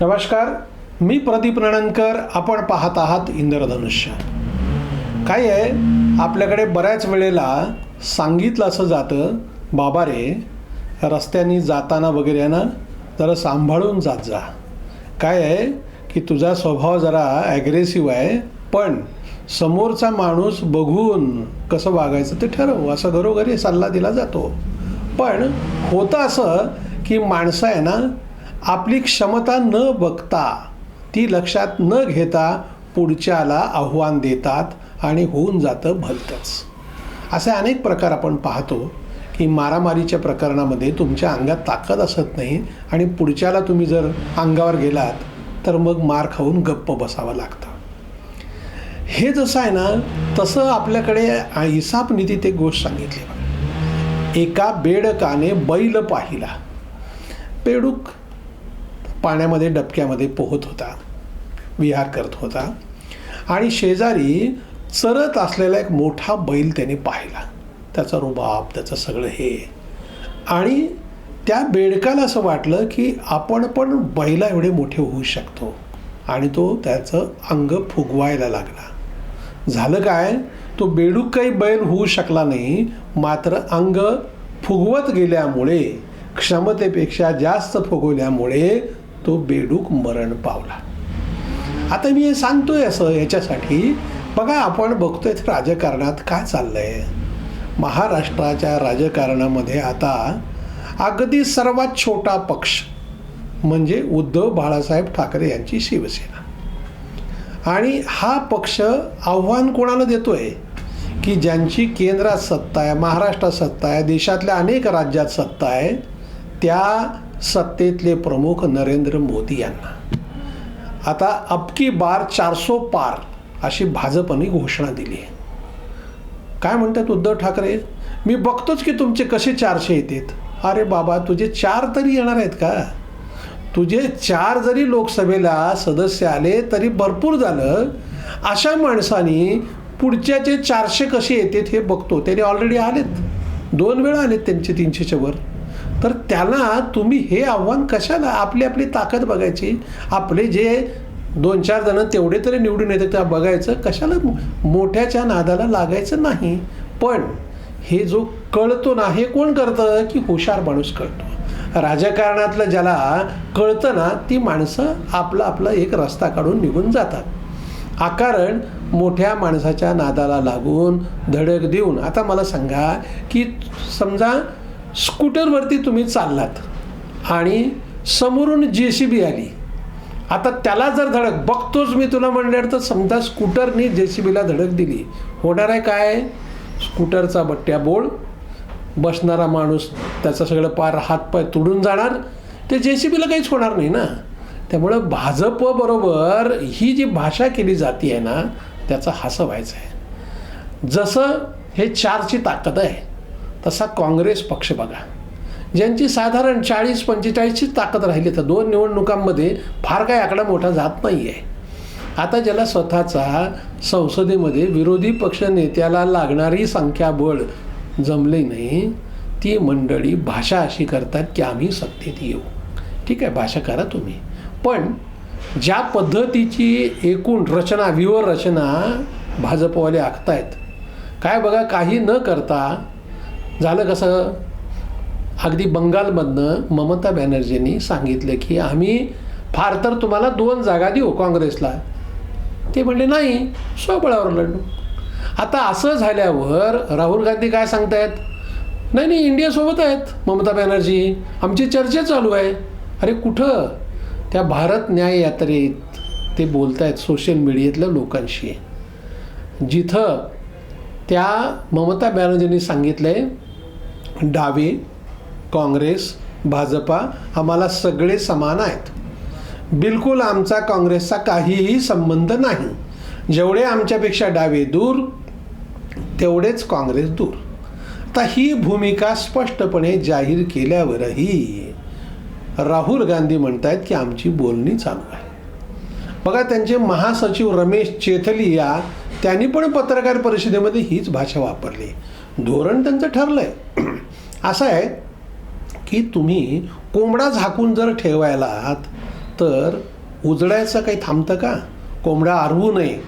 नमस्कार मी प्रदीप नणनकर आपण पाहत आहात इंद्रधनुष्य. काय आहे? आपल्याकडे बऱ्याच वेळेला सांगितलं असं जातं बाबा रे रस्त्यानी जाताना वगैरे आहे ना जरा सांभाळून जात जा. काय आहे? की तुझा स्वभाव जरा ॲग्रेसिव्ह आहे पण समोरचा माणूस बघून कसं वागायचं ते ठरव असं घरोघरी सल्ला दिला जातो. पण होतं असं की माणसं आहे ना आपली क्षमता न बघता ती लक्षात न घेता पुढच्याला आव्हान देतात आणि होऊन जातं भलतंच. असे अनेक प्रकार आपण पाहतो की मारामारीच्या प्रकरणामध्ये तुमच्या अंगात ताकद असत नाही आणि पुढच्याला तुम्ही जर अंगावर गेलात तर मग मार खाऊन गप्प बसावं लागतं. हे जसं आहे ना तसं आपल्याकडे हिसाब नीतीत एक गोष्ट सांगितली एका बेडकाने बैल पाहिला. बेडूक पाण्यामध्ये डबक्यामध्ये पोहत होता. विहार करत होता. आणि शेजारी चरत असलेला एक मोठा बैल त्याने पाहिला. त्याचा रुबाब त्याचं सगळं हे. आणि त्या बेडकाला असं वाटलं की आपण पण बैला एवढे मोठे होऊ शकतो. आणि तो त्याचं अंग फुगवायला लागला. झालं काय? तो बेडूक काही बैल होऊ शकला नाही. मात्र अंग फुगवत गेल्यामुळे क्षमतेपेक्षा जास्त फुगवल्यामुळे तो बेडूक मरण पावला. आता मी हे सांगतोय असं याच्यासाठी बघा आपण बघतोय राजकारणात काय चाललंय. महाराष्ट्राच्या राजकारणामध्ये आता अगदी सर्वात छोटा पक्ष म्हणजे उद्धव बाळासाहेब ठाकरे यांची शिवसेना. आणि हा पक्ष आव्हान कोणाला देतोय? की ज्यांची केंद्रात सत्ता आहे महाराष्ट्रात सत्ता आहे देशातल्या अनेक राज्यात सत्ता आहे त्या सत्तेतले प्रमुख नरेंद्र मोदी यांना. आता अबकी बार चारसो पार अशी भाजपने घोषणा दिली आहे. काय म्हणतात उद्धव ठाकरे? मी बघतोच की तुमचे कसे चारशे येतात. अरे बाबा तुझे चार तरी येणार आहेत का? तुझे चार जरी लोकसभेला सदस्य आले तरी भरपूर झालं. अशा माणसानी पुढच्याचे चारशे कसे येतात हे बघतो. त्याने ऑलरेडी आलेत. दोन वेळा आलेत त्यांचे तीनशेच्या वर. तर त्याला तुम्ही हे आव्हान कशाला आपली आपली ताकद बघायची? आपले जे दोन चार जण तेवढे तरी निवडून येते त्या बघायचं. कशाला मोठ्याच्या नादाला लागायचं नाही? पण हे जो कळतो ना हे कोण करतं? की हुशार माणूस कळतो. राजकारणातलं ज्याला कळतं ना ती माणसं आपला आपला एक रस्ता काढून निघून जातात. आकारण मोठ्या माणसाच्या नादाला लागून धडक देऊन आता मला सांगा की समजा स्कूटरवरती तुम्ही चाललात. आणि समोरून जे सी बी आली. आता त्याला जर धडक बघतोच मी तुला म्हणणार तर समजा स्कूटरनी जे सी बीला धडक दिली. होणार आहे काय? स्कूटरचा बट्ट्या बोळ. बसणारा माणूस त्याचं सगळं पार हातपाय तुडून जाणार. ते जे सी बीला काहीच होणार नाही ना. त्यामुळं भाजप बरोबर ही जी भाषा केली जाते आहे ना त्याचा हसं व्हायचं आहे जसं हे चारची ताकद आहे. तसा काँग्रेस पक्ष बघा. ज्यांची साधारण चाळीस पंचेचाळीसची ताकद राहिली तर दोन निवडणुकांमध्ये फार काही आकडा मोठा जात नाही आहे आता ज्याला स्वतःचा संसदेमध्ये विरोधी पक्ष नेत्याला लागणारी संख्याबळ जमले नाही ती मंडळी भाषा अशी करतात की आम्ही सत्तेत येऊ. ठीक आहे भाषा करा तुम्ही. पण ज्या पद्धतीची एकूण रचना व्यूह रचना भाजपवाले आखतायत काय बघा काही न करता झालं कसं? अगदी बंगालमधनं ममता बॅनर्जींनी सांगितलं की आम्ही फार तर तुम्हाला दोन जागा देऊ काँग्रेसला. ते म्हणले नाही स्वबळावर लढू. आता असं झाल्यावर राहुल गांधी काय सांगतायत? नाही नाही इंडियासोबत आहेत ममता बॅनर्जी. आमची चर्चा चालू आहे. अरे कुठं? त्या भारत न्याय यात्रेत ते बोलत आहेत सोशल मीडियातल्या लोकांशी. जिथं त्या ममता बॅनर्जींनी सांगितलं आहे डावे काँग्रेस भाजपा आम्हाला सगळे समान आहेत. बिलकुल आमचा काँग्रेसचा काहीही संबंध नाही. जेवढे आमच्यापेक्षा डावे दूर तेवढेच काँग्रेस दूर. आता ही भूमिका स्पष्टपणे जाहीर केल्यावरही राहुल गांधी म्हणत आहेत की आमची बोलणी चालू आहे. बघा त्यांचे महासचिव रमेश चेथलिया त्यांनी पण पत्रकार परिषदेमध्ये हीच भाषा वापरली. धोरण त्यांचं ठरलं आहे असं आहे की तुम्ही कोंबडा झाकून जर ठेवायलात तर उजडायचं काही थांबतं का? कोंबडा आरवू नये.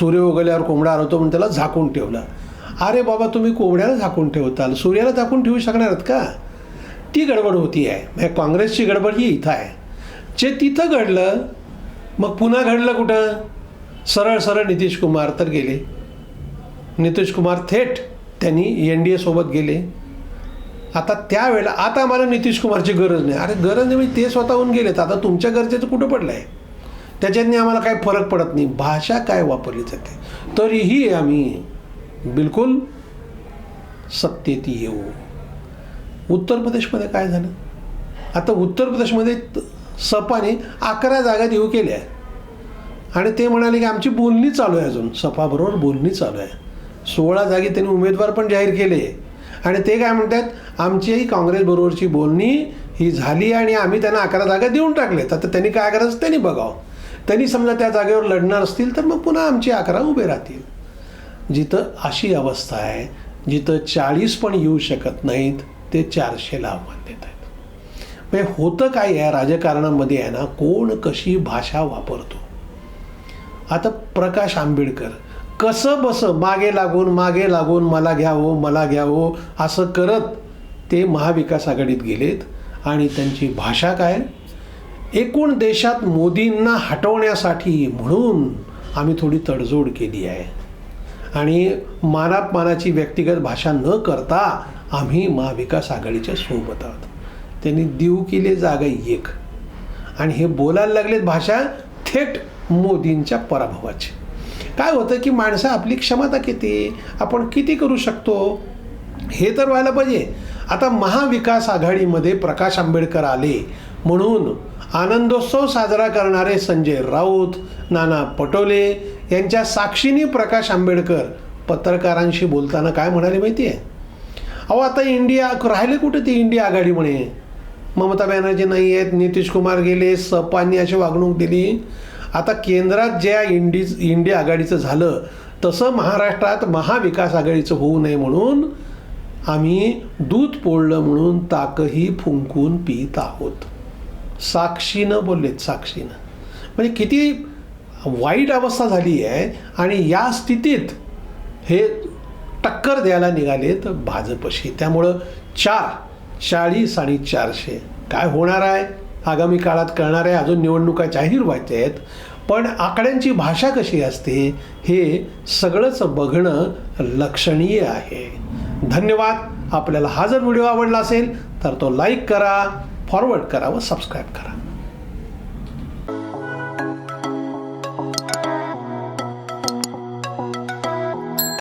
सूर्य उगल्यावर कोंबडा आरवतो म्हणून त्याला झाकून ठेवलं. अरे बाबा तुम्ही कोंबड्याला झाकून ठेवताल. सूर्याला झाकून ठेवू शकणार आहेत का? ती गडबड होती आहे. म्हणजे काँग्रेसची गडबड ही इथं आहे. जे तिथं घडलं मग पुन्हा घडलं कुठं? सरळ सरळ नितीश कुमार तर गेले. नितीश कुमार थेट त्यांनी एन डी एसोबत गेले. आता त्यावेळेला आता आम्हाला नितीश कुमारची गरज नाही. अरे गरज नाही म्हणजे ते स्वतःहून गेलेत. आता तुमच्या गरजेचं कुठं पडलं आहे त्याच्यातनी आम्हाला काही फरक पडत नाही. भाषा काय वापरली जाते? तरीही आम्ही बिलकुल सत्तेत येऊ. उत्तर प्रदेशमध्ये काय झालं? आता उत्तर प्रदेशमध्ये त- सपाने अकरा जागा देऊ केल्या. आणि ते म्हणाले की आमची बोलणी चालू आहे अजून. सपाबरोबर बोलणी चालू आहे. सोळा जागी त्यांनी उमेदवार पण जाहीर केले. आणि ते काय म्हणतात आमचीही काँग्रेसबरोबरची बोलणी ही झाली आणि आम्ही त्यांना अकरा जागा देऊन टाकले आता त्यांनी काय करायचं त्यांनी बघावं. त्यांनी समजा त्या जागेवर लढणार असतील तर मग पुन्हा आमची अकरा उभे राहतील. जिथं अशी अवस्था आहे जिथं चाळीस पण येऊ शकत नाहीत ते चारशेला आव्हान देत आहेत. म्हणजे होतं काय आहे राजकारणामध्ये आहे ना कोण कशी भाषा वापरतो? आता प्रकाश आंबेडकर कसं बसं मागे लागून मागे लागून मला घ्यावं मला घ्यावं असं करत ते महाविकास आघाडीत गेलेत. आणि त्यांची भाषा काय? एकूण देशात मोदींना हटवण्यासाठी म्हणून आम्ही थोडी तडजोड केली आहे. आणि मानापमानाची व्यक्तिगत भाषा न करता आम्ही महाविकास आघाडीच्या सोबत आहोत. त्यांनी देऊ केले जागा एक. आणि हे बोलायला लागलेत भाषा थेट मोदींच्या पराभवाची. काय होतं की माणसं आपली क्षमता किती आपण किती करू शकतो हे तर व्हायला पाहिजे. आता महाविकास आघाडीमध्ये प्रकाश आंबेडकर आले म्हणून आनंदोत्सव साजरा करणारे संजय राऊत नाना पटोले यांच्या साक्षीने प्रकाश आंबेडकर पत्रकारांशी बोलताना काय म्हणाले माहिती आहे अहो आता इंडिया राहिले कुठे ती इंडिया आघाडी म्हणे? ममता बॅनर्जी नाही आहेत नितीश कुमार गेले सपांनी अशी वागणूक दिली. आता केंद्रात ज्या इंडीज इंडिया आघाडीचं झालं तसं महाराष्ट्रात महाविकास आघाडीचं होऊ नये म्हणून आम्ही दूध पोळलं म्हणून ताकही फुंकून पित आहोत. साक्षीनं बोललेत साक्षीनं. म्हणजे किती वाईट अवस्था झाली आहे आणि या स्थितीत हे टक्कर द्यायला निघालेत भाजपशी. त्यामुळं चार चाळीस आणि चारशे. काय होणार आहे? आगामी काळात करणाऱ्या अजून निवडणुका जाहीर व्हायच्या आहेत पण आकड्यांची भाषा कशी असते हे सगळंच बघणं लक्षणीय आहे. धन्यवाद. आपल्याला हा जर व्हिडिओ आवडला असेल तर तो लाईक करा फॉरवर्ड करा व सबस्क्राईब करा.